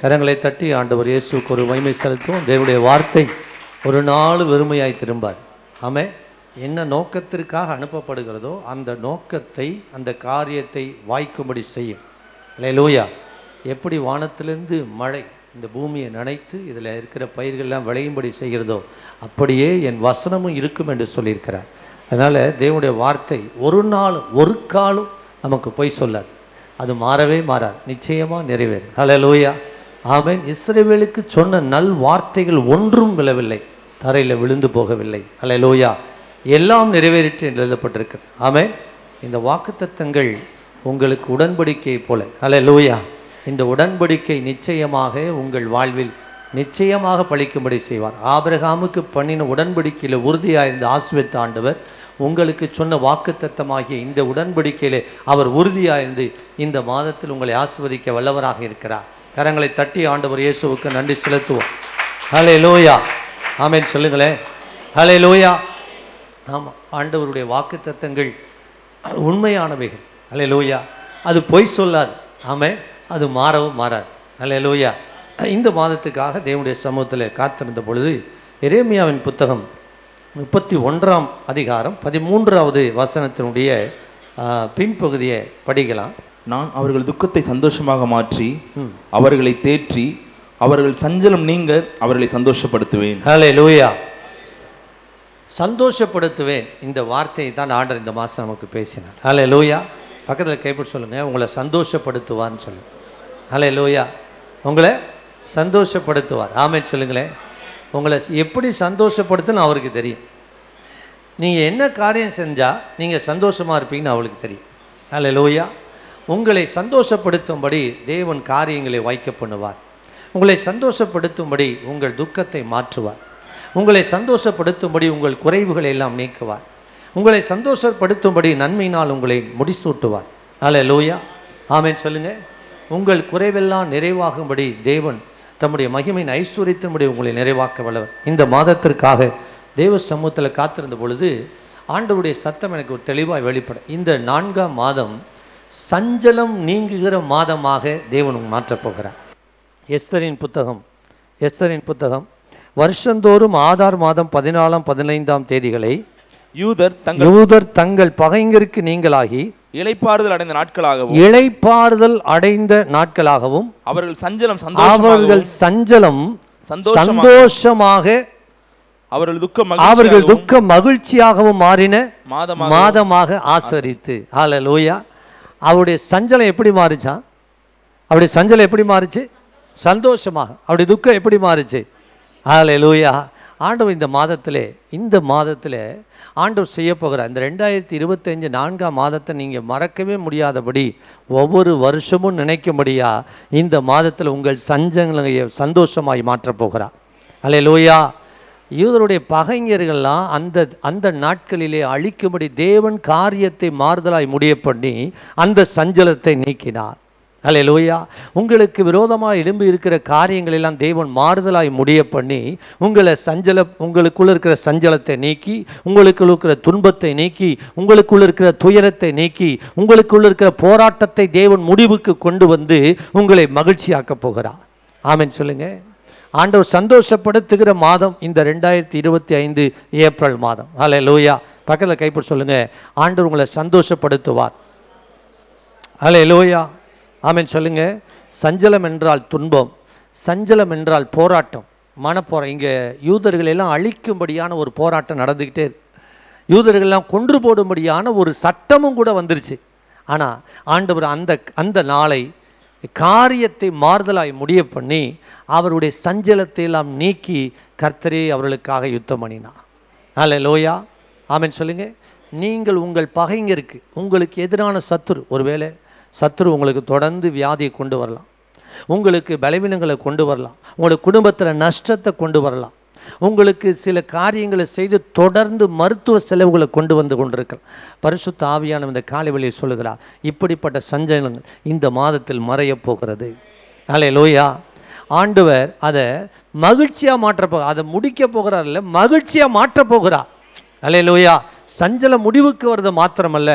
கரங்களை தட்டி ஆண்டவர் இயேசுக்கு ஒரு மகிமை செலுத்துவோம். தேவனுடைய வார்த்தை ஒரு நாள் வெறுமையாய் திரும்பார். ஆமே என்ன நோக்கத்திற்காக அனுப்பப்படுகிறதோ அந்த நோக்கத்தை அந்த காரியத்தை வாய்க்கும்படி செய்யும். லூயா எப்படி வானத்திலிருந்து மழை இந்த பூமியை நனைத்து இதில் இருக்கிற பயிர்கள்லாம் விளையும்படி செய்கிறதோ அப்படியே என் வசனமும் இருக்கும் என்று சொல்லியிருக்கிறார். அதனால் தேவனுடைய வார்த்தை ஒரு நாள் ஒரு காலம் நமக்கு பொய் சொல்லாது. அது மாறவே மாறாது. நிச்சயமாக நிறைவேறும். லூயா அவன் இஸ்ரேவேலுக்கு சொன்ன நல் வார்த்தைகள் ஒன்றும் விழவில்லை. தரையில் விழுந்து போகவில்லை. ஹalleluya. எல்லாம் நிறைவேறிற்று என்று எழுதப்பட்டிருக்கிறது. ஆமே இந்த வாக்குத்தத்தங்கள் உங்களுக்கு உடன்படிக்கை போல. ஹalleluya. இந்த உடன்படிக்கை நிச்சயமாக உங்கள் வாழ்வில் நிச்சயமாக பழிக்கும்படி செய்வார். ஆபிரகாமுக்கு பண்ணின உடன்படிக்கையில் உறுதியாக இருந்த ஆசிர்வத்த ஆண்டவர் உங்களுக்கு சொன்ன வாக்குத்தத்தமாகிய இந்த உடன்படிக்கையிலே அவர் உறுதியாக இருந்து இந்த மாதத்தில் உங்களை ஆசுவதிக்க வல்லவராக இருக்கிறார். கரங்களை தட்டி ஆண்டவர் இயேசுவுக்கு நன்றி செலுத்துவோம். ஹலே லோயா ஆமேன். சொல்லுங்களேன் ஹலே லோயா ஆமாம் ஆண்டவருடைய வாக்குத்தத்தங்கள் உண்மையானவைகள். ஹலே லோயா அது பொய் சொல்லாது. ஆமே அது மாறவும் மாறாது. ஹலே லோயா இந்த மாதத்துக்காக தேவனுடைய சமூகத்தில் காத்திருந்த பொழுது எரேமியாவின் புத்தகம் முப்பத்தி ஒன்றாம் அதிகாரம் பதிமூன்றாவது வசனத்தினுடைய பின்பகுதியை படிக்கலாம். நான் அவர்கள் துக்கத்தை சந்தோஷமாக மாற்றி. அவர்களை தேற்றி அவர்கள் சஞ்சலம் நீங்க அவர்களை சந்தோஷப்படுத்துவேன். ஹலே லூயா சந்தோஷப்படுத்துவேன். இந்த வார்த்தையை தான் ஆண்டர் இந்த மாதம் நமக்கு பேசினார். ஹலே லூயா பக்கத்தில் கைப்பற்றி சொல்லுங்கள் உங்களை சந்தோஷப்படுத்துவார்னு சொல்லு ஹலே லூயா உங்களை சந்தோஷப்படுத்துவார். ஆமென் சொல்லுங்களேன். உங்களை எப்படி சந்தோஷப்படுத்துன்னு அவருக்கு தெரியும். நீங்கள் என்ன காரியம் செஞ்சால் நீங்கள் சந்தோஷமாக இருப்பீங்கன்னு அவளுக்கு தெரியும். ஹலே லூயா உங்களை சந்தோஷப்படுத்தும்படி தேவன் காரியங்களை வாய்க்க பண்ணுவார் உங்களை சந்தோஷப்படுத்தும்படி உங்கள் துக்கத்தை மாற்றுவார். உங்களை சந்தோஷப்படுத்தும்படி உங்கள் குறைவுகளை எல்லாம் நீக்குவார். உங்களை சந்தோஷப்படுத்தும்படி நன்மையினால் உங்களை முடிசூட்டுவார். அல்ல லோயா ஆமேன். சொல்லுங்கள் உங்கள் குறைவெல்லாம் நிறைவாகும்படி தேவன் தம்முடைய மகிமையின் ஐஸ்வர்யத்தின்படி உங்களை நிறைவாக்க வல்லவர். இந்த மாதத்திற்காக தேவ சமூகத்தில் காத்திருந்த பொழுது ஆண்டவுடைய சத்தம் எனக்கு ஒரு தெளிவாக வெளிப்பட இந்த நான்காம் மாதம் சஞ்சலம் நீங்குகிற மாதமாக தேவன் மாற்றப் போகிறார். எஸ்தரின் புத்தகம் எஸ்தரின் புத்தகம். வருஷந்தோறும் ஆதார் மாதம் பதினாலாம் பதினைந்தாம் தேதிகளை யூதர் தங்கள் யூதர் தங்கள் பகைஞருக்கு நீங்களாகி இளைப்பாறுதல் அடைந்த நாட்களாகவும் இளைப்பாறுதல் அடைந்த நாட்களாகவும் அவர்கள் சஞ்சலம் அவர்கள் சஞ்சலம் சந்தோஷமாக அவர்கள் துக்கம் அவர்கள் துக்க மகிழ்ச்சியாகவும் மாறின மாதமாக மாதமாக ஆசரித்து. ஹalleluya. அவருடைய சஞ்சலம் எப்படி மாறுச்சா? அவருடைய சஞ்சலம் எப்படி மாறுச்சு? சந்தோஷமாக. அவருடைய துக்கம் எப்படி மாறுச்சு? லூயா ஆண்டவர் இந்த மாதத்திலே இந்த மாதத்திலே ஆண்டவர் செய்ய போகிறார். இந்த ரெண்டாயிரத்தி இருபத்தஞ்சு நான்காம் மாதத்தை நீங்கள் மறக்கவே முடியாதபடி ஒவ்வொரு வருஷமும் நினைக்கும்படியாக இந்த மாதத்தில் உங்கள் சஞ்சங்களை சந்தோஷமாய் மாற்றப் போகிறார். ஹalleluya யூதருடைய பகைஞர்கள்லாம் அந்த அந்த நாட்களிலே அழிக்கும்படி தேவன் காரியத்தை மாறுதலாய் முடிய பண்ணி அந்த சஞ்சலத்தை நீக்கினார். அல்லேலூயா உங்களுக்கு விரோதமாக எழும்பி இருக்கிற காரியங்களெல்லாம் தேவன் மாறுதலாய் முடிய பண்ணி உங்களை சஞ்சல உங்களுக்குள்ளே இருக்கிற சஞ்சலத்தை நீக்கி உங்களுக்குள்ள இருக்கிற துன்பத்தை நீக்கி உங்களுக்குள்ள இருக்கிற துயரத்தை நீக்கி உங்களுக்குள்ள இருக்கிற போராட்டத்தை தேவன் முடிவுக்கு கொண்டு வந்து உங்களை மகிழ்ச்சியாக்கப் போகிறார். ஆமென் சொல்லுங்கள் ஆண்டவர் சந்தோஷப்படுத்துகிற மாதம் இந்த ரெண்டாயிரத்தி இருபத்தி ஐந்து ஏப்ரல் மாதம். ஹலே லூயா பக்கத்தில் கைப்பிடி சொல்லுங்க. ஆண்டவர் உங்களை சந்தோஷப்படுத்துவார். ஹலே லூயா ஆமீன் சொல்லுங்க. சஞ்சலம் என்றால் துன்பம் சஞ்சலம் என்றால் போராட்டம். மனப்போரா இங்கே யூதர்கள் எல்லாம் அழிக்கும்படியான ஒரு போராட்டம் நடந்துக்கிட்டே இருக்கு. யூதர்கள்லாம் கொன்று போடும்படியான ஒரு சட்டமும் கூட வந்துருச்சு. ஆனால் ஆண்டவர் அந்த அந்த நாளை காரியத்தை மாறுதலாய் முடிய பண்ணி அவருடைய சஞ்சலத்தை எல்லாம் நீக்கி கர்த்தரே அவர்களுக்காக யுத்தம் பண்ணினார். அல்ல லோயா ஆமென் சொல்லுங்க. நீங்கள் உங்கள் பகைங்கருக்கு உங்களுக்கு எதிரான சத்துரு ஒருவேளை சத்துரு உங்களுக்கு தொடர்ந்து வியாதியை கொண்டு வரலாம். உங்களுக்கு பலவீனங்களை கொண்டு வரலாம். உங்களுடைய குடும்பத்தில் நஷ்டத்தை கொண்டு வரலாம். உங்களுக்கு சில காரியங்களை செய்து தொடர்ந்து மருத்துவ செலவுகளை கொண்டு வந்து கொண்டிருக்கலாம் பரிசுத்த ஆவியான இந்த காலை வழியை சொல்லுகிறார் இப்படிப்பட்ட சஞ்சலங்கள் இந்த மாதத்தில் மறையப் போகிறது. அலே லோயா ஆண்டவர் அதை மகிழ்ச்சியாக மாற்றப்போ அதை முடிக்க போகிறார் இல்லை மகிழ்ச்சியாக மாற்றப் போகிறார். லோயா சஞ்சல முடிவுக்கு வர்றது மாத்திரமல்ல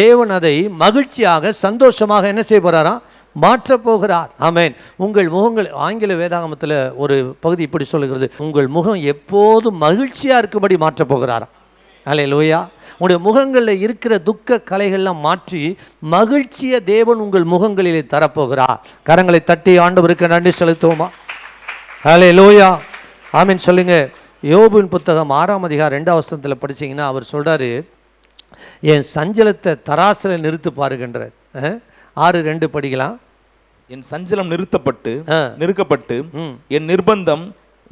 தேவன் அதை மகிழ்ச்சியாக சந்தோஷமாக என்ன செய்ய போறாராம்? மாற்றப் போகிறார் ஆமென். உங்கள் முகங்கள் ஆங்கில வேதாகமத்தில் ஒரு பகுதி இப்படி சொல்லுகிறது. உங்கள் முகம் எப்போதும் மகிழ்ச்சியாக இருக்கும்படி மாற்றப் போகிறாரா அலே லோயா உங்களுடைய முகங்களில் இருக்கிற துக்க கலைகள்லாம் மாற்றி மகிழ்ச்சியை தேவன் உங்கள் முகங்களிலே தரப்போகிறார். கரங்களை தட்டி ஆண்டவருக்கு நன்றி செலுத்துவோமா? ஹலே லோயா ஆமீன் சொல்லுங்க. யோபுவின் புத்தகம் ஆறாம் அதிகாரம் ரெண்டாம் வசனத்தில் படிச்சீங்கன்னா அவர் சொல்கிறாரு என் சஞ்சலத்தை தராசில் நிறுத்து பாருகின்றார் ஆறு ரெண்டு படிக்கலாம். என் சஞ்சலம் நிறுத்தப்பட்டு. நிறுக்கப்பட்டு என் நிர்பந்தம்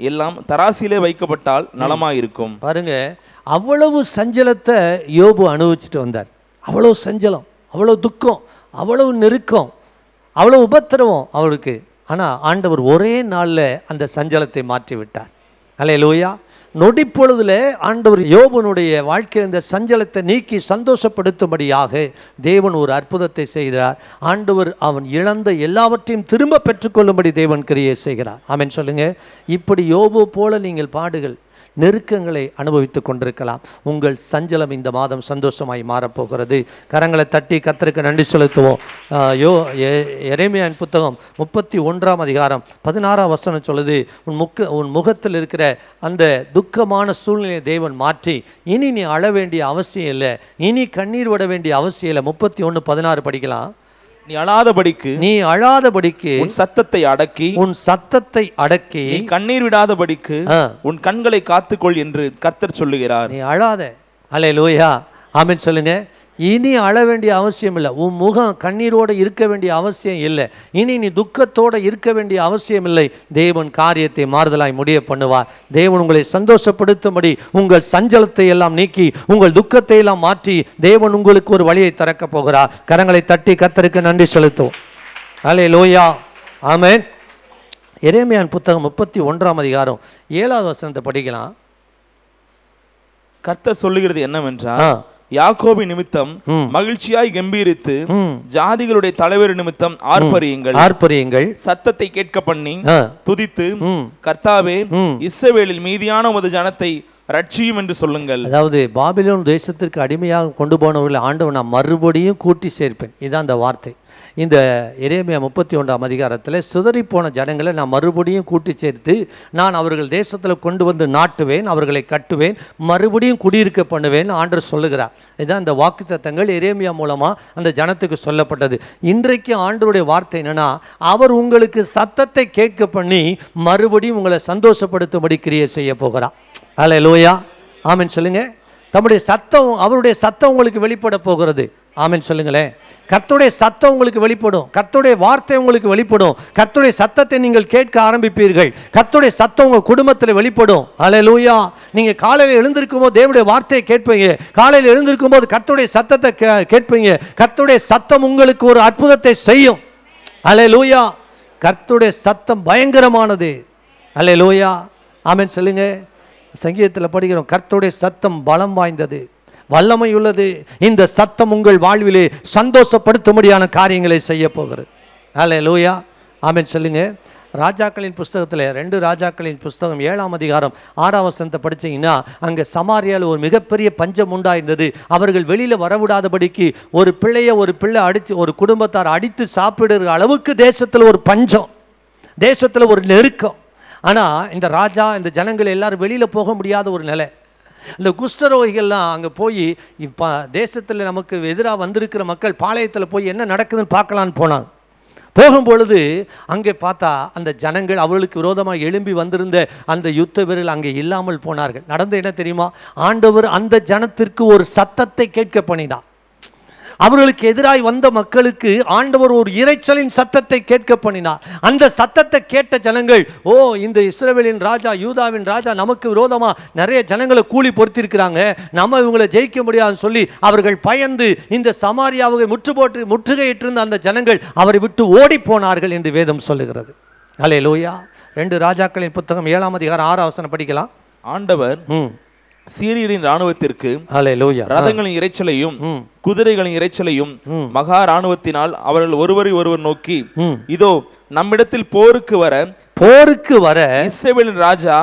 எல்லாம் தராசிலே வைக்கப்பட்டால் நலமாயிருக்கும். பாருங்க அவ்வளவு சஞ்சலத்தை யோபு அனுபவிச்சுட்டு வந்தார். அவ்வளவு சஞ்சலம் அவ்வளோ துக்கம் அவ்வளவு நெருக்கம் அவ்வளோ உபத்திரவம் அவருக்கு. ஆனால் ஆண்டவர் ஒரே நாளில் அந்த சஞ்சலத்தை மாற்றி விட்டார் அலே லூயா நொடிப்பொழுதுல ஆண்டவர் யோபனுடைய வாழ்க்கையில் இந்த சஞ்சலத்தை நீக்கி சந்தோஷப்படுத்தும்படியாக தேவன் ஒரு அற்புதத்தை செய்கிறார். ஆண்டவர் அவன் இழந்த எல்லாவற்றையும் திரும்ப பெற்றுக்கொள்ளும்படி தேவன் கிரியை செய்கிறார். ஆமென் சொல்லுங்க. இப்படி யோபு போல நீங்கள் பாடுகள் நெருக்கங்களை அனுபவித்துக் கொண்டிருக்கலாம். உங்கள் சஞ்சலம் இந்த மாதம் சந்தோஷமாய் மாறப்போகிறது. கரங்களை தட்டி கத்தருக்கு நன்றி செலுத்துவோம். யோ எ- புத்தகம் முப்பத்தி ஒன்றாம் அதிகாரம் பதினாறாம் வசனம் சொல்லுது உன் முக்க உன் முகத்தில் இருக்கிற அந்த துக்கமான சூழ்நிலையை தேவன் மாற்றி இனி நீ அழ வேண்டிய அவசியம் இல்லை. இனி கண்ணீர் விட வேண்டிய அவசியம் இல்லை. முப்பத்தி ஒன்று பதினாறு படிக்கலாம். நீ அழாதபடிக்கு நீ அழாதபடிக்கு உன் சத்தத்தை அடக்கி உன் சத்தத்தை அடக்கி நீ கண்ணீர் விடாதபடிக்கு உன் கண்களை காத்துக்கொள் என்று கர்த்தர் சொல்லுகிறார். நீ அழாத. அலே லோயா ஆமென் சொல்லுங்க. இனி அழ வேண்டிய அவசியம் இல்லை. உன் முகம் கண்ணீரோடு இருக்க வேண்டிய அவசியம் இல்லை. இனி நீ துக்கத்தோடு இருக்க வேண்டிய அவசியம் இல்லை. தேவன் காரியத்தை மாறுதலாய் முடிய பண்ணுவார். தேவன் உங்களை சந்தோஷப்படுத்தும்படி உங்கள் சஞ்சலத்தை எல்லாம் நீக்கி உங்கள் துக்கத்தை எல்லாம் மாற்றி தேவன் உங்களுக்கு ஒரு வழியை திறக்கப் போகிறார். கரங்களை தட்டி கர்த்தருக்கு நன்றி செலுத்துவோம். அலே லோயா ஆமென் எரேமியான் புத்தகம் முப்பத்தி ஒன்றாம் அதிகாரம் ஏழாவது வசனத்தை படிக்கலாம். கர்த்தர் சொல்லுகிறது என்னவென்றால் யாக்கோபி நிமித்தம். மகிழ்ச்சியாய் கம்பீரித்து ஜாதிகளுடைய தலைவர் நிமித்தம் ஆர்ப்பரியுங்கள். ஆர்ப்பரியுங்கள். சத்தத்தை கேட்க பண்ணி துதித்து கர்த்தாவே. இஸ்ரவேலில் மீதியான உமது ஜனத்தை ரட்சியும் என்று சொல்லுங்கள். அதாவது பாபிலோன் தேசத்திற்கு அடிமையாக கொண்டு போனவர்களை ஆண்டவன் நான் மறுபடியும் கூட்டி சேர்ப்பேன். இதுதான் அந்த வார்த்தை. இந்த எரேமியா முப்பத்தி ஒன்றாம் அதிகாரத்தில் சிதறி போன ஜனங்களை நான் மறுபடியும் கூட்டி சேர்த்து நான் அவர்கள் தேசத்தில் கொண்டு வந்து நாட்டுவேன் அவர்களை கட்டுவேன் மறுபடியும் குடியிருக்க பண்ணுவேன் ஆண்டவர் சொல்லுகிறார். இதுதான் இந்த வாக்குத்தத்தங்கள் எரேமியா மூலமாக அந்த ஜனத்துக்கு சொல்லப்பட்டது. இன்றைக்கு ஆண்டருடைய வார்த்தை என்னென்னா அவர் உங்களுக்கு சத்தத்தை கேட்க பண்ணி மறுபடியும் உங்களை சந்தோஷப்படுத்தும்படி கிரியை செய்ய போகிறார். அல்ல லோயா ஆமின்னு சொல்லுங்கள் தம்முடைய சத்தம் அவருடைய சத்தம் உங்களுக்கு வெளிப்பட போகிறது. ஆமென் சொல்லுங்களேன். கர்த்துடைய சத்தம் உங்களுக்கு வெளிப்படும். கர்த்துடைய வார்த்தை உங்களுக்கு வெளிப்படும். கர்த்தருடைய சத்தத்தை நீங்கள் கேட்க ஆரம்பிப்பீர்கள். கர்த்துடைய சத்தம் உங்கள் குடும்பத்தில் வெளிப்படும். அலே லூயா நீங்கள் காலையில் எழுந்திருக்கும் போது தேவனுடைய வார்த்தையை கேட்பீங்க. காலையில் எழுந்திருக்கும் போது கர்த்தருடைய சத்தத்தை கே- கேட்பீங்க. கர்த்துடைய சத்தம் உங்களுக்கு ஒரு அற்புதத்தை செய்யும். அலே லூயா கர்த்துடைய சத்தம் பயங்கரமானது. அலே லூயா ஆமென் சொல்லுங்கள் சங்கீதத்தில் படிக்கிறோம் கர்த்தருடைய சத்தம் பலம் வாய்ந்தது வல்லமை உள்ளது இந்த சத்தம் உங்கள் வாழ்விலே சந்தோஷப்படுத்தும்படியான காரியங்களை செய்ய போகிறது. அல்ல லூயா ஆமென் சொல்லுங்க. ராஜாக்களின் புஸ்தகத்தில் ரெண்டு ராஜாக்களின் புஸ்தகம் ஏழாம் அதிகாரம் ஆறாம் வசனத்தை படிச்சீங்கன்னா அங்கே சமாரியால் ஒரு மிகப்பெரிய பஞ்சம் உண்டாயிருந்தது. அவர்கள் வெளியில் வரவிடாதபடிக்கு ஒரு பிள்ளையை ஒரு பிள்ளை அடித்து ஒரு குடும்பத்தார் அடித்து சாப்பிடுற அளவுக்கு தேசத்தில் ஒரு பஞ்சம். தேசத்தில் ஒரு நெருக்கம். ஆனால் இந்த ராஜா இந்த ஜனங்கள் எல்லாரும் வெளியில் போக முடியாத ஒரு நிலை. இந்த குஷ்டரோகிகள்லாம் அங்கே போய் இப்போ தேசத்தில் நமக்கு எதிராக வந்திருக்கிற மக்கள் பாளையத்தில் போய் என்ன நடக்குதுன்னு பார்க்கலான்னு போனாங்க. போகும் பொழுது அங்கே பார்த்தா அந்த ஜனங்கள் அவர்களுக்கு விரோதமாக எழும்பி வந்திருந்த அந்த யுத்த வீரர்கள் அங்கே இல்லாமல் போனார்கள். நடந்து என்ன தெரியுமா? ஆண்டவர் அந்த ஜனத்திற்கு ஒரு சத்தத்தை கேட்க பண்ணினார். அவர்களுக்கு எதிராய் வந்த மக்களுக்கு ஆண்டவர் ஒரு இரைச்சலின் சத்தத்தை கேட்க பண்ணினார். அந்த சத்தத்தை கேட்ட ஜனங்கள் ஓ இந்த இஸ்ரவேலின் ராஜா யூதாவின் ராஜா நமக்கு விரோதமா நிறைய ஜனங்களை கூலி பொறுத்திருக்கிறாங்க. நம்ம இவங்களை ஜெயிக்க முடியாதுன்னு சொல்லி அவர்கள் பயந்து இந்த சமாரியாவை முற்று போட்டு முற்றுகையிட்டிருந்த அந்த ஜனங்கள் அவரை விட்டு ஓடி போனார்கள் என்று வேதம் சொல்லுகிறது. அலே லோயா ரெண்டு ராஜாக்களின் புத்தகம் ஏழாம் அதிகாரம் ஆறாம் வசனம் படிக்கலாம். ஆண்டவர் ம். சீரியரின் ராணுவத்திற்கு ரதங்களின் இரைச்சலையும் ம். குதிரைகளின் இரைச்சலையும் ம். மகா ராணுவத்தினால் அவர்கள் ஒருவரை ஒருவர் நோக்கி இதோ நம்மிடத்தில் போருக்கு வர போருக்கு வர இஸ்ரவேலின் ராஜா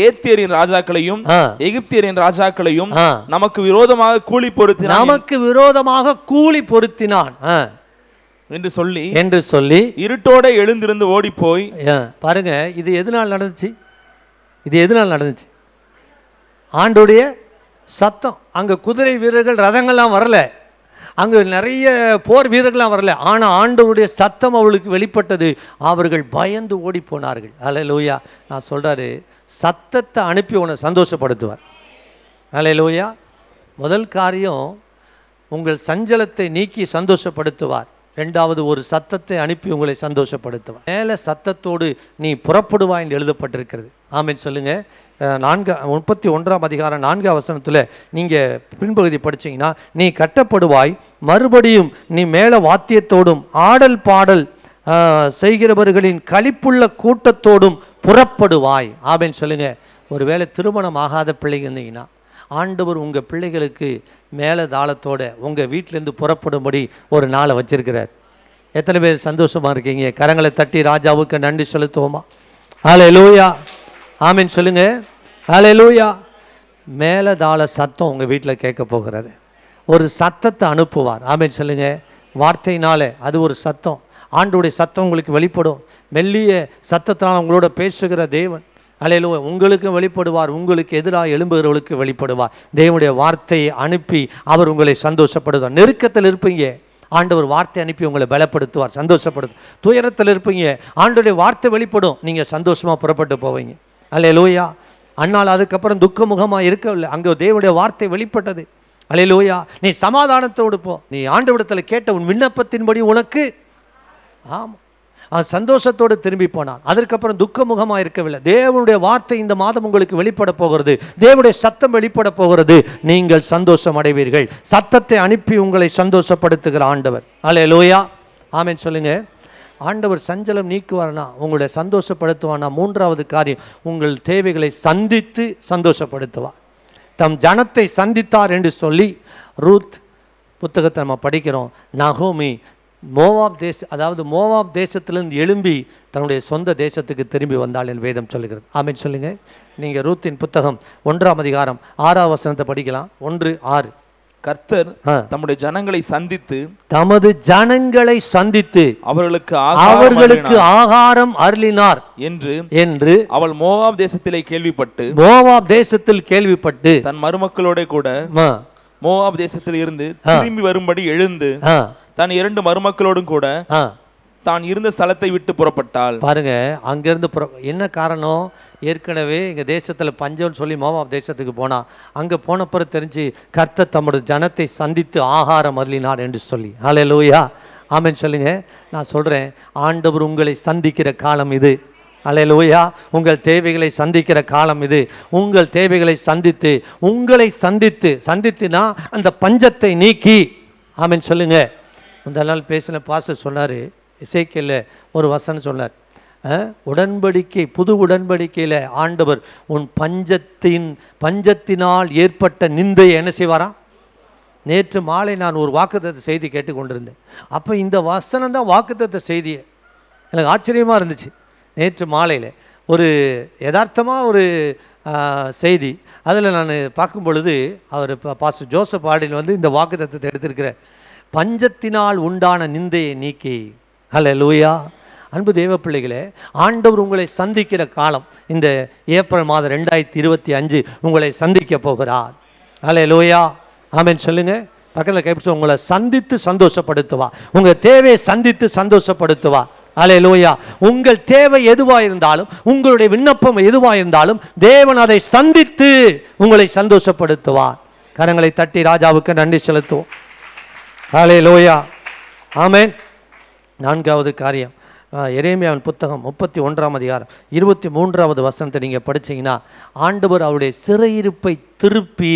ஏத்தியரின் ராஜாக்களையும் எகிப்தியரின் ராஜாக்களையும் நமக்கு விரோதமாக கூலி பொருத்தினான். நமக்கு விரோதமாக கூலி பொருத்தினான். என்று சொல்லி என்று சொல்லி இருட்டோட எழுந்திருந்து ஓடிப்போய் ஏன், பாருங்க இது எதனால் நடந்துச்சு? இது எதனால் நடந்துச்சு? ஆண்டுடைய சத்தம். அங்கே குதிரை வீரர்கள் ரதங்கள்லாம் வரல. அங்கே நிறைய போர் வீரர்கள்லாம் வரல. ஆனால் ஆண்டவருடைய சத்தம் அவளுக்கு வெளிப்பட்டது. அவர்கள் பயந்து ஓடி போனார்கள். அலை லூயா நான் சொல்கிறாரு சத்தத்தை அனுப்பி உன்னை சந்தோஷப்படுத்துவார். அலை லூயா முதல் காரியம் உங்கள் சஞ்சலத்தை நீக்கி சந்தோஷப்படுத்துவார். ரெண்டாவது ஒரு சத்தத்தை அனுப்பி உங்களை சந்தோஷப்படுத்துவார். மேலே சத்தத்தோடு நீ புறப்படுவாய் என்று எழுதப்பட்டிருக்கிறது. ஆமீன் சொல்லுங்கள் நான்கு முப்பத்தி ஒன்றாம் அதிகாரம் நான்கு அவசரத்தில் நீங்கள் பின்பகுதி படிச்சீங்கன்னா நீ கட்டப்படுவாய் மறுபடியும் நீ மேலே வாத்தியத்தோடும் ஆடல் பாடல் செய்கிறவர்களின் களிப்புள்ள கூட்டத்தோடும் புறப்படுவாய். அப்படின்னு சொல்லுங்கள் ஒருவேளை திருமணம் ஆகாத பிள்ளைங்க இருந்தீங்கன்னா ஆண்டவர் உங்கள் பிள்ளைகளுக்கு மேலே தாளத்தோட உங்கள் வீட்டிலேருந்து புறப்படும்படி ஒரு நாளை வச்சிருக்கிறார். எத்தனை பேர் சந்தோஷமாக இருக்கீங்க? கரங்களை தட்டி ராஜாவுக்கு நன்றி செலுத்துவோமா? ஆலே லூயா ஆமீன் சொல்லுங்க. ஆலே லூயா மேலே தாள சத்தம் உங்கள் வீட்டில் கேட்க போகிறது. ஒரு சத்தத்தை அனுப்புவார். ஆமீன் சொல்லுங்க. வார்த்தையினாலே அது ஒரு சத்தம். ஆண்டுடைய சத்தம் உங்களுக்கு வெளிப்படும். மெல்லிய சத்தத்தினால் உங்களோட பேசுகிற தேவன். அலையில உங்களுக்கு வெளிப்படுவார். உங்களுக்கு எதிராக எழும்புகிறவர்களுக்கு வெளிப்படுவார். தேவனுடைய வார்த்தையை அனுப்பி அவர் உங்களை சந்தோஷப்படுவார் நெருக்கத்தில் இருப்பீங்க. ஆண்டவர் வார்த்தை அனுப்பி உங்களை பலப்படுத்துவார். சந்தோஷப்படுத்து துயரத்தில் இருப்பீங்க. ஆண்டவருடைய வார்த்தை வெளிப்படும். நீங்கள் சந்தோஷமாக புறப்பட்டு போவீங்க. அல்ல லோயா அன்னால் அதுக்கப்புறம் துக்க முகமாக இருக்கவில்லை. அங்கே தேவனுடைய வார்த்தை வெளிப்பட்டது. அலே லோயா நீ சமாதானத்தோடு போ. நீ ஆண்டவிடத்தில் கேட்ட உன் விண்ணப்பத்தின்படி உனக்கு. ஆமாம் அவன் சந்தோஷத்தோடு திரும்பி போனான். அதற்கப்புறம் துக்க முகமாக இருக்கவில்லை. தேவனுடைய வார்த்தை இந்த மாதம் உங்களுக்கு வெளிப்பட போகிறது. தேவனுடைய சத்தம் வெளிப்பட போகிறது. நீங்கள் சந்தோஷம் அடைவீர்கள். சத்தத்தை அனுப்பி உங்களை சந்தோஷப்படுத்துகிற ஆண்டவர். அலே லோயா ஆமென் சொல்லுங்கள் ஆண்டவர் சஞ்சலம் நீக்குவார்னா உங்களுடைய சந்தோஷப்படுத்துவானா மூன்றாவது காரியம் உங்கள் தேவைகளை சந்தித்து சந்தோஷப்படுத்துவார். தம் ஜனத்தை சந்தித்தார் என்று சொல்லி ரூத் புத்தகத்தை நம்ம படிக்கிறோம். நகோமி மோவாப் தேச அதாவது மோவாப் தேசத்திலிருந்து எழும்பி தன்னுடைய சொந்த தேசத்துக்கு திரும்பி வந்தாள் என் வேதம் சொல்லுகிறது. ஆமின்னு சொல்லுங்கள் நீங்கள் ரூத்தின் புத்தகம் ஒன்றாம் அதிகாரம் ஆறாம் வசனத்தை படிக்கலாம். ஒன்று ஆறு. கர்த்தர். தம்முடைய ஜனங்களை சந்தித்து தமது ஜனங்களை சந்தித்து அவர்களுக்கு ஆகாரம் அவர்களுக்கு ஆகாரம் அருளினார் என்று என்று அவள் மோவாப் தேசத்திலே கேள்விப்பட்டு மோவாப் தேசத்தில் கேள்விப்பட்டு தன் மருமக்களோட கூட மோவாப் தேசத்தில் இருந்து திரும்பி வரும்படி எழுந்து தன் இரண்டு மருமக்களோடும் கூட. தான் இருந்த ஸ்தலத்தை விட்டு புறப்பட்டாள். பாருங்க அங்கேருந்து புற என்ன காரணம்? ஏற்கனவே எங்கள் தேசத்தில் பஞ்சம்னு சொல்லி மோவாப் தேசத்துக்கு போனான் அங்கே போன பிறகு தெரிஞ்சு கர்த்தர் தம்முடைய ஜனத்தை சந்தித்து ஆகாரம் அருளினார் என்று சொல்லி. ஹலே லூயா ஆமேன்னு சொல்லுங்க. நான் சொல்கிறேன் ஆண்டவர் உங்களை சந்திக்கிற காலம் இது. அல்லேலூயா உங்கள் தேவைகளை சந்திக்கிற காலம் இது. உங்கள் தேவைகளை சந்தித்து உங்களை சந்தித்து சந்தித்துனா அந்த பஞ்சத்தை நீக்கி. ஆமின்னு சொல்லுங்க. முந்தா நாள் பேசின பாச சொன்னார் இசைக்கல்ல ஒரு வசனம் சொன்னார். உடன்படிக்கை புது உடன்படிக்கையில் ஆண்டவர் உன் பஞ்சத்தின் பஞ்சத்தினால் ஏற்பட்ட நிந்தையை என்ன செய்வாராம் நேற்று மாலை நான் ஒரு வாக்குத்தத்தை செய்தி கேட்டுக்கொண்டிருந்தேன் அப்போ இந்த வசனம் தான் வாக்குத்தத்த செய்தியை எனக்கு ஆச்சரியமாக இருந்துச்சு. நேற்று மாலையில் ஒரு யதார்த்தமாக ஒரு செய்தி. அதில் நான் பார்க்கும் பொழுது அவர் பாஸ்டர் ஜோசப் ஆடில் வந்து இந்த வாக்குத்தத்தை எடுத்திருக்கிறார். பஞ்சத்தினால் உண்டான நிந்தையை நீக்கி. ஹலோ லூயா அன்பு தேவ பிள்ளைகளே ஆண்டவர் உங்களை சந்திக்கிற காலம் இந்த ஏப்ரல் மாதம் ரெண்டாயிரத்தி இருபத்தி அஞ்சு உங்களை சந்திக்க போகிறார். ஹலே லூயா ஆமேன்னு சொல்லுங்கள் பக்கத்தில் கைப்பிடிச்சு உங்களை சந்தித்து சந்தோஷப்படுத்துவா. உங்கள் தேவையை சந்தித்து சந்தோஷப்படுத்துவா. அலே லோயா உங்கள் தேவை எதுவாக இருந்தாலும் உங்களுடைய விண்ணப்பம் எதுவாக இருந்தாலும் தேவன் அதை சந்தித்து உங்களை சந்தோஷப்படுத்துவார் கரங்களை தட்டி ராஜாவுக்கு நன்றி செலுத்துவோம். அலே லோயா ஆமேன். நான்காவது காரியம். எரேமியாவின் புத்தகம் முப்பத்தி ஒன்றாம் அதிகாரம் இருபத்தி மூன்றாவது வசனத்தை நீங்கள் படிச்சீங்கன்னா ஆண்டவர் அவருடைய சிறையிருப்பை திருப்பி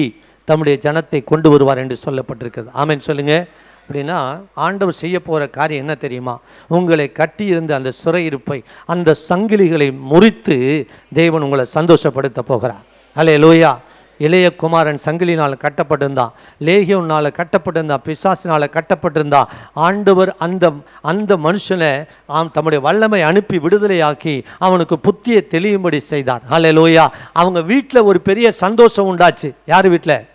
தம்முடைய ஜனத்தை கொண்டு வருவார் என்று சொல்லப்பட்டிருக்கிறது. ஆமென் சொல்லுங்கள் அப்படின்னா ஆண்டவர் செய்ய போகிற காரியம் என்ன தெரியுமா? உங்களை கட்டியிருந்த அந்த சிறையிருப்பை அந்த சங்கிலிகளை முறித்து தேவன் உங்களை சந்தோஷப்படுத்த போகிறார். அலே லோயா இளைய குமாரன் சங்கிலினால் கட்டப்பட்டிருந்தான் லேகியோனால் கட்டப்பட்டிருந்தான் பிசாசினால் கட்டப்பட்டிருந்தான் ஆண்டவர் அந்த அந்த மனுஷனை ஆம் தம்முடைய வல்லமை அனுப்பி விடுதலையாக்கி அவனுக்கு புத்தியை தெளியும்படி செய்தார். ஹலே லோயா அவங்க வீட்டில் ஒரு பெரிய சந்தோஷம் உண்டாச்சு. யார் வீட்டில்?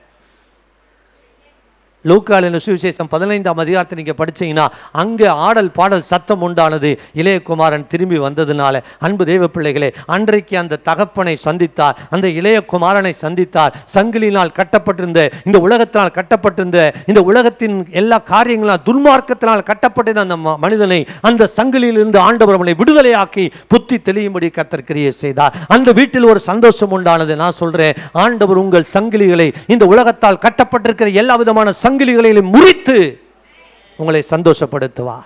லூக்காலின சுவிசேஷம் பதினைந்தாம் அதிகாரத்தை நீங்கள் படிச்சீங்கன்னா அங்கே ஆடல் பாடல் சத்தம் உண்டானது. இளையகுமாரன் திரும்பி வந்ததுனால அன்பு தெய்வ பிள்ளைகளே அன்றைக்கு அந்த தகப்பனை சந்தித்தார் அந்த இளையகுமாரனை சந்தித்தார். சங்கிலினால் கட்டப்பட்டிருந்த இந்த உலகத்தினால் கட்டப்பட்டிருந்த இந்த உலகத்தின் எல்லா காரியங்களால் துன்மார்க்கத்தினால் கட்டப்பட்டிருந்த அந்த மனிதனை அந்த சங்கிலியிலிருந்து ஆண்டவர் அவனை விடுதலையாக்கி புத்தி தெளியும்படி கத்தற்கிரியை செய்தார். அந்த வீட்டில் ஒரு சந்தோஷம் உண்டானது. நான் சொல்றேன் ஆண்டவர் உங்கள் சங்கிலிகளை இந்த உலகத்தால் கட்டப்பட்டிருக்கிற எல்லா விதமான சங்கிலிகளை முறித்து உங்களை சந்தோஷப்படுத்துவா.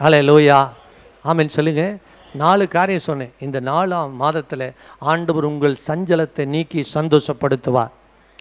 அலே லோயா ஆமென். சொல்லுங்க. நாலு காரியம் சொன்னேன். இந்த நாலாம் மாதத்தில் ஆண்டவர் உங்கள் சஞ்சலத்தை நீக்கி சந்தோஷப்படுத்துவார்.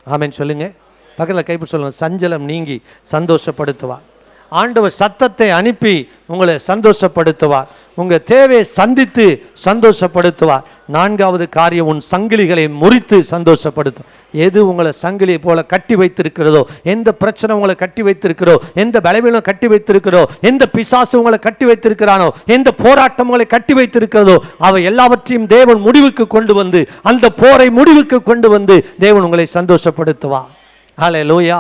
ஆமென். சொல்லுங்க. பக்கத்தில் கைப்பிடி சொல்லுங்கள் சஞ்சலம் நீங்கி சந்தோஷப்படுத்துவார். ஆண்டவர் சத்தத்தை அனுப்பி உங்களை சந்தோஷப்படுத்துவார். உங்கள் தேவையை சந்தித்து சந்தோஷப்படுத்துவார். நான்காவது காரியம் உன் சங்கிலிகளை முறித்து சந்தோஷப்படுத்தும். எது உங்களை சங்கிலி போல கட்டி வைத்திருக்கிறதோ எந்த பிரச்சனை உங்களை கட்டி வைத்திருக்கிறோ எந்த பலவீனம் கட்டி வைத்திருக்கிறோ எந்த பிசாசு உங்களை கட்டி வைத்திருக்கிறானோ எந்த போராட்டம் உங்களை கட்டி வைத்திருக்கிறதோ அவை எல்லாவற்றையும் தேவன் முடிவுக்கு கொண்டு வந்து அந்த போரை முடிவுக்கு கொண்டு வந்து தேவன் உங்களை சந்தோஷப்படுத்துவார். ஆலே லோயா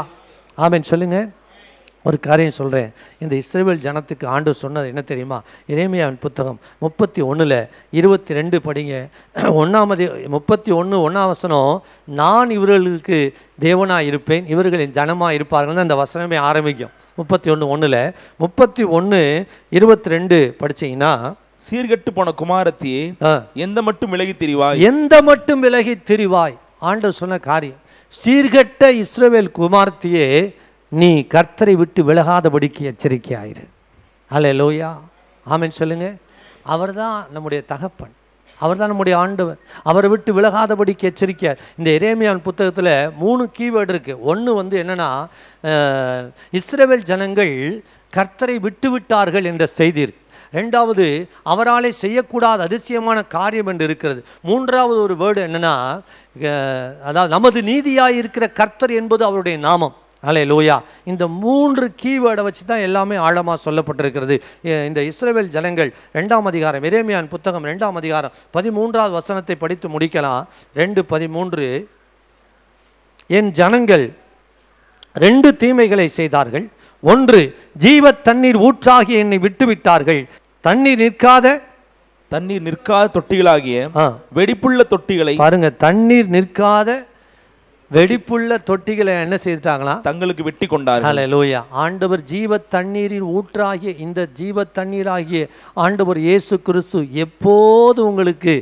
ஆமேன். சொல்லுங்கள் ஒரு காரியம் சொல்கிறேன் இந்த இஸ்ரேல் ஜனத்துக்கு ஆண்டு சொன்னது என்ன தெரியுமா? இறைமையாவின் புத்தகம் முப்பத்தி ஒன்றில் இருபத்தி ரெண்டு படிங்க. ஒன்றாமது முப்பத்தி ஒன்று ஒன்றாம் வசனம் நான் இவர்களுக்கு தேவனாக இருப்பேன். இவர்களின் ஜனமாக இருப்பார்கள் அந்த வசனமே ஆரம்பிக்கும். முப்பத்தி ஒன்று ஒன்றில் முப்பத்தி ஒன்று இருபத்தி ரெண்டு படிச்சீங்கன்னா சீர்கெட்டு போன குமாரத்தியே ஆ, எந்த மட்டும் விலகி திரிவாய்? எந்த மட்டும் விலகி திரிவாய்? ஆண்டவர் சொன்ன காரியம். சீர்கெட்ட இஸ்ரவேல் குமார்த்தியே நீ கர்த்தரை விட்டு விலகாதபடிக்கு எச்சரிக்கையாயிரு. அல்ல லோயா ஆமேன்னு சொல்லுங்கள் அவர் அவர்தான் நம்முடைய தகப்பன். அவர்தான் நம்முடைய ஆண்டவர். அவரை விட்டு விலகாதபடிக்கு எச்சரிக்கை இந்த எரேமியான் புத்தகத்தில் மூணு கீவேர்டு இருக்குது ஒன்று வந்து என்னென்னா இஸ்ரேவேல் ஜனங்கள் கர்த்தரை விட்டு விட்டார்கள் என்ற செய்தி இருக்கு ரெண்டாவது அவராலே செய்யக்கூடாத அதிசயமான காரியம் என்று இருக்கிறது. மூன்றாவது ஒரு வேர்டு என்னென்னா அதாவது நமது நீதியாக இருக்கிற கர்த்தர் என்பது அவருடைய நாமம். அலே லோயா இந்த மூன்று கீவேர்டை வச்சு தான் எல்லாமே ஆழமாக சொல்லப்பட்டிருக்கிறது. இந்த இஸ்ரவேல் ஜனங்கள் ரெண்டாம் அதிகாரம் எரேமியான் புத்தகம் ரெண்டாம் அதிகாரம் பதிமூன்றாவது வசனத்தை படித்து முடிக்கலாம். ரெண்டு பதிமூன்று. என் ஜனங்கள் ரெண்டு தீமைகளை செய்தார்கள். ஒன்று ஜீவ தண்ணீர் ஊற்றாகி என்னை விட்டுவிட்டார்கள். தண்ணீர் நிற்காத தண்ணீர் நிற்காத தொட்டிகளாகிய வெடிப்புள்ள தொட்டிகளை பாருங்க தண்ணீர் நிற்காத வெடிப்புள்ள தொட்டிகளை என்ன செய்துட்டாங்களாம்? தங்களுக்கு வெட்டி கொண்டார்கள். ஹalleluya. ஆண்டவர் ஜீவ தண்ணீரின் ஊற்றாகிய இந்த ஜீவ தண்ணீராகிய ஆண்டவர் இயேசு கிறிஸ்து எப்போது உங்களுக்கு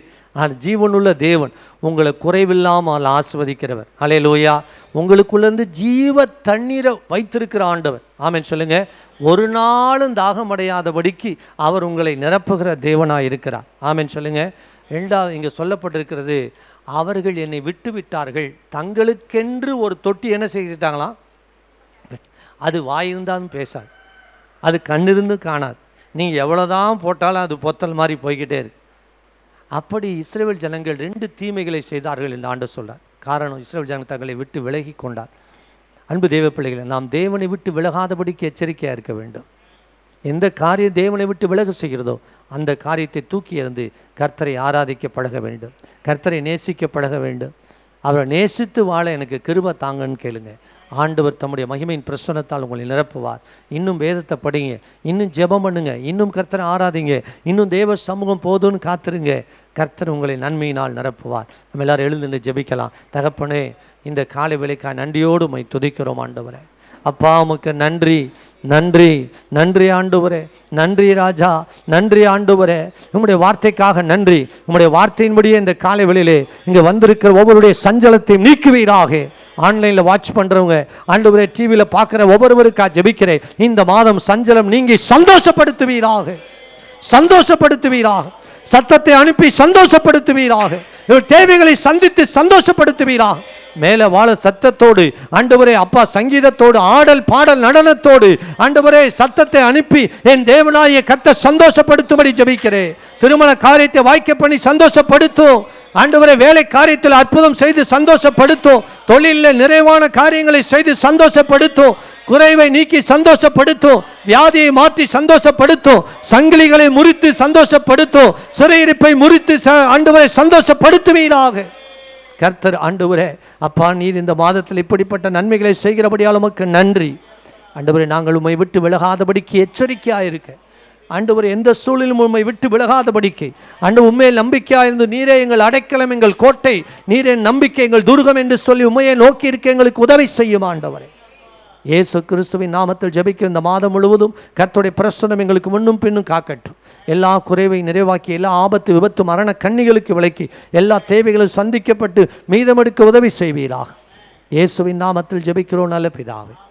ஜீவனுள்ள தேவன் உங்களை குறைவில்லாமல் ஆசிர்வதிக்கிறவர். ஹalleluya. உங்களுக்குள்ளேருந்து ஜீவ தண்ணீரை வைத்திருக்கிற ஆண்டவர். ஆமென் சொல்லுங்க. ஒரு நாளும் தாகமடையாதபடிக்கு அவர் உங்களை நிரப்புகிற தேவனாய் இருக்கிறார் ஆமென் சொல்லுங்க. ரெண்டாவது இங்கே சொல்லப்பட்டிருக்கிறது அவர்கள் என்னை விட்டு விட்டார்கள் தங்களுக்கென்று ஒரு தொட்டி என்ன செய்துட்டாங்களாம் அது வாயிருந்தாலும் பேசாது. அது கண்ணிருந்தும் காணாது. நீங்கள் எவ்வளோதான் போட்டாலும் அது பொத்தல் மாதிரி போய்கிட்டே இருக்கு. அப்படி இஸ்ரேல் ஜனங்கள் ரெண்டு தீமைகளை செய்தார்கள் என்று ஆண்டு சொல்கிறார் காரணம் இஸ்ரேல் ஜனங்கள் தங்களை விட்டு விலகி கொண்டார். அன்பு தெய்வ பிள்ளைகளை நாம் தேவனை விட்டு விலகாதபடிக்கு எச்சரிக்கையாக இருக்க வேண்டும். எந்த காரியம் தேவனை விட்டு விலக செய்கிறதோ அந்த காரியத்தை தூக்கி எறிந்து கர்த்தரை ஆராதிக்க பழக வேண்டும். கர்த்தரை நேசிக்க பழக வேண்டும். அவரை நேசித்து வாழ எனக்கு கிருப தாங்கன்னு கேளுங்க. ஆண்டவர் தம்முடைய மகிமையின் பிரசனத்தால் உங்களை நிரப்புவார். இன்னும் வேதத்தை படிங்க. இன்னும் ஜெபம் பண்ணுங்க. இன்னும் கர்த்தரை ஆராதிங்க. இன்னும் தேவ சமூகம் போதும்னு காத்துருங்க. கர்த்தர் உங்களை நன்மையினால் நிரப்புவார். நம்ம எல்லாரும் எழுந்து ஜெபிக்கலாம். தகப்பனே இந்த காலை விலைக்காய் நன்றியோடு மை துதிக்கிறோம் ஆண்டவரை. அப்பா உமக்கு நன்றி நன்றி நன்றி ஆண்டுவரே நன்றி ராஜா நன்றி ஆண்டுவரே. உம்முடைய வார்த்தைக்காக நன்றி. உம்முடைய வார்த்தையின்படியே இந்த காலை வெளியிலே இங்கே வந்திருக்கிற ஒவ்வொருடைய சஞ்சலத்தையும் நீக்குவீராக. ஆன்லைனில் வாட்ச் பண்ணுறவங்க ஆண்டுவரே டிவியில் பார்க்குற ஒவ்வொருவருக்கா ஜெபிக்கிறேன். இந்த மாதம் சஞ்சலம் நீங்கி சந்தோஷப்படுத்துவீராக. சந்தோஷப்படுத்துவீராக. சத்தத்தை அனுப்பி சந்தோஷப்படுத்துவீராக. இவர் தேவைகளை சந்தித்து சந்தோஷப்படுத்துவீராக. மேலே வாழ சத்தத்தோடு ஆண்டவரே அப்பா சங்கீதத்தோடு ஆடல் பாடல் நடனத்தோடு ஆண்டவரே சத்தத்தை அனுப்பி என் தேவனாய கத்த சந்தோஷப்படுத்தும்படி ஜபிக்கிறேன். திருமண காரியத்தை வாய்க்க பண்ணி சந்தோஷப்படுத்தும். ஆண்டவரே வேலை காரியத்தில் அற்புதம் செய்து சந்தோஷப்படுத்தும். தொழிலில் நிறைவான காரியங்களை செய்து சந்தோஷப்படுத்தும். குறைவை நீக்கி சந்தோஷப்படுத்தும் வியாதியை மாற்றி சந்தோஷப்படுத்தும் சங்கிலிகளை முறித்து சந்தோஷப்படுத்தும் சிறையிருப்பை முறித்து ச- ஆண்டவரை சந்தோஷப்படுத்துவீராக. கர்த்தர் ஆண்டவரே அப்பா நீர் இந்த மாதத்தில் இப்படிப்பட்ட நன்மைகளை செய்கிறபடியால் உமக்கு நன்றி. ஆண்டவரே நாங்கள் உம்மை விட்டு விலகாதபடிக்கு எச்சரிக்கையாக இருக்க. ஆண்டவரே எந்த சூழலும் உண்மை விட்டு விலகாதபடிக்கு. அன்று உண்மையில் நம்பிக்கையாக இருந்து நீரே எங்கள் அடைக்கலம் எங்கள் கோட்டை நீரே நம்பிக்கை எங்கள் துர்கம் என்று சொல்லி உண்மையை நோக்கி இருக்க எங்களுக்கு உதவி செய்யும் ஆண்டவரே. இயேசு கிறிஸ்துவின் நாமத்தில் ஜபிக்கிற இந்த மாதம் முழுவதும் கர்த்தருடைய பிரசனம் எங்களுக்கு முன்னும் பின்னும் காக்கட்டும். எல்லா குறைவை நிறைவாக்கி எல்லா ஆபத்து விபத்து மரண கண்ணிகளுக்கு விளக்கி எல்லா தேவைகளும் சந்திக்கப்பட்டு மீதமெடுக்க உதவி செய்வீராக. இயேசுவின் நாமத்தில் ஜெபிக்கிறோம் நல்ல பிதாவே.